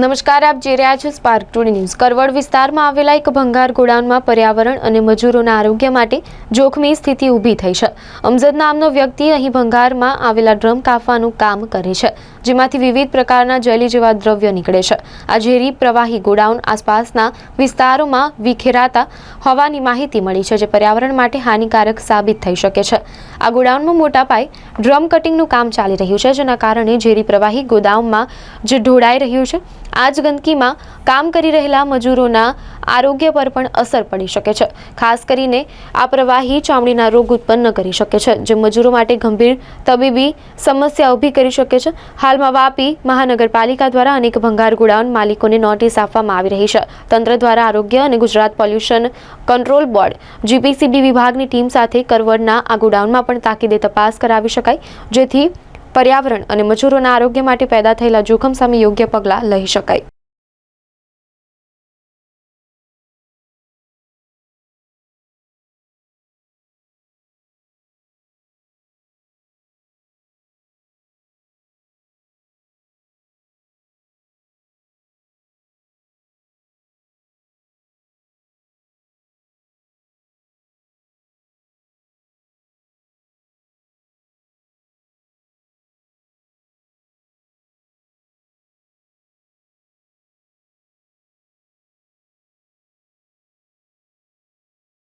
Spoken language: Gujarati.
નમસ્કાર, આપ જે રહ્યા છો સ્પાર્ક ટુડે ન્યૂઝ. કરવડ વિસ્તારમાં આવેલા એક ભંગાર ગોડાઉનમાં પર્યાવરણ અને મજૂરોના આરોગ્ય માટે જોખમી સ્થિતિ ઊભી થઈ છે. અમજદ નામનો વ્યક્તિ અહીં ભંગારમાં આવેલા ડ્રમ કાફવાનું કામ કરે છે, જેમાંથી વિવિધ પ્રકારના જેલી જેવા દ્રવ્ય નીકળે છે. આ ઝેરી પ્રવાહી ગોડાઉન આસપાસના વિસ્તારોમાં વિખેરાતા હોવાની માહિતી મળી છે, જે પર્યાવરણ માટે હાનિકારક સાબિત થઈ શકે છે. આ ગોડાઉનમાં મોટા પાયે ડ્રમ કટિંગનું કામ ચાલી રહ્યું છે, જેના કારણે ઝેરી પ્રવાહી ગોદામમાં જે ઢોળાઈ રહ્યું છે. આ જ ગંદકીમાં કામ કરી રહેલા મજૂરોના આરોગ્ય પર પણ અસર પડી શકે છે. ખાસ કરીને આ પ્રવાહી ચામડીના રોગ ઉત્પન્ન કરી શકે છે, જે મજૂરો માટે ગંભીર તબીબી સમસ્યા ઊભી કરી શકે છે. હાલમાં વાપી મહાનગરપાલિકા દ્વારા અનેક ભંગાર ગોડાઉન માલિકોને નોટિસ આપવામાં આવી રહી છે. તંત્ર દ્વારા આરોગ્ય અને Gujarat pollution control board, GPCB વિભાગની ટીમ સાથે કરવડના આ ગોડાઉનમાં પણ તાકીદે તપાસ કરાવી શકાય, જેથી પર્યાવરણ અને મજૂરોના આરોગ્ય માટે પેદા થયેલા જોખમ સામે યોગ્ય પગલાં લઈ શકાય.